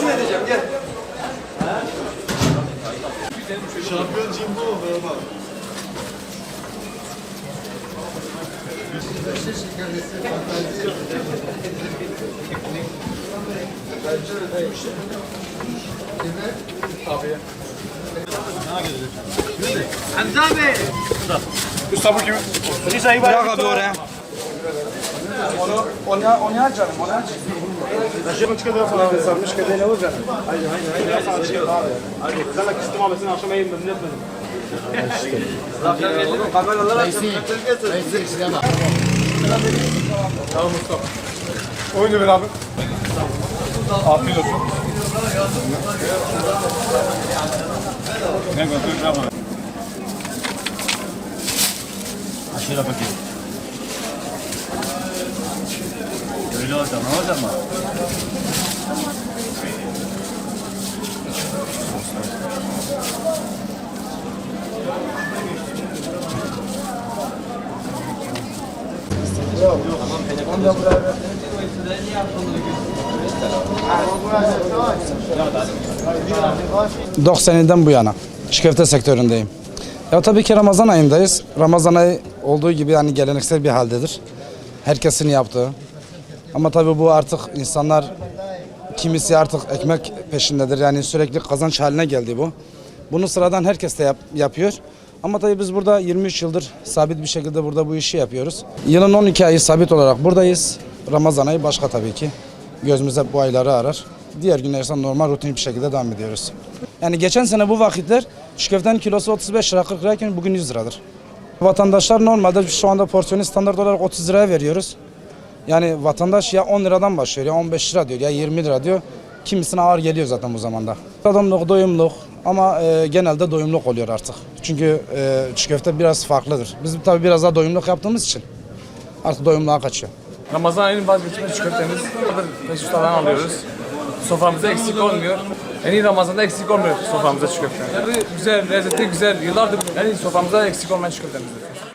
Şunu edeceğim gel. Şampiyon Jimbo oldu ama. Bırak abi oraya. Onu, onu, onu aç canım, onu aç. Kameralar açın. Oyunu ver abi. Afiyet olsun. Ne ama. Aşağıya bakayım. Öyle olacak mı? Dok seneden bu yana çiğ köfte sektöründeyim. Ya tabii ki Ramazan ayındayız. Ramazan ayı olduğu gibi yani geleneksel bir haldedir. Herkesin yaptığı. Ama tabii bu artık insanlar kimisi artık ekmek peşindedir. Yani sürekli kazanç haline geldi bu. Bunu sıradan herkes de yap- yapıyor. Ama tabii biz burada 23 yıldır sabit bir şekilde burada bu işi yapıyoruz. Yılın 12 ayı sabit olarak buradayız. Ramazan ayı başka tabii ki. Gözümüz bu ayları arar. Diğer günler ise normal rutin bir şekilde devam ediyoruz. Yani geçen sene bu vakitler çiğ köftenin kilosu 35 lira 40 lirayken bugün 100 liradır. Vatandaşlar normalde şu anda porsiyonu standart olarak 30 liraya veriyoruz. Yani vatandaş ya 10 liradan başlıyor ya 15 lira diyor ya 20 lira diyor. Kimisine ağır geliyor zaten bu zamanda. Tadımlık, doyumluk ama e, genelde doyumluk oluyor artık. Çünkü e, çiğ köfte biraz farklıdır. Biz tabii biraz daha doyumluk yaptığımız için artık doyumluğa kaçıyor. Ramazan ayının vazgeçilmez çiğ köftemiz. Mesut'tan alıyoruz. Soframıza eksik olmuyor. En iyi Ramazan'da eksik olmuyor soframıza çiğ köfte. Güzel, lezzetli, güzel. Yıllardır en iyi soframıza eksik olmayan çiğ köftemizdir.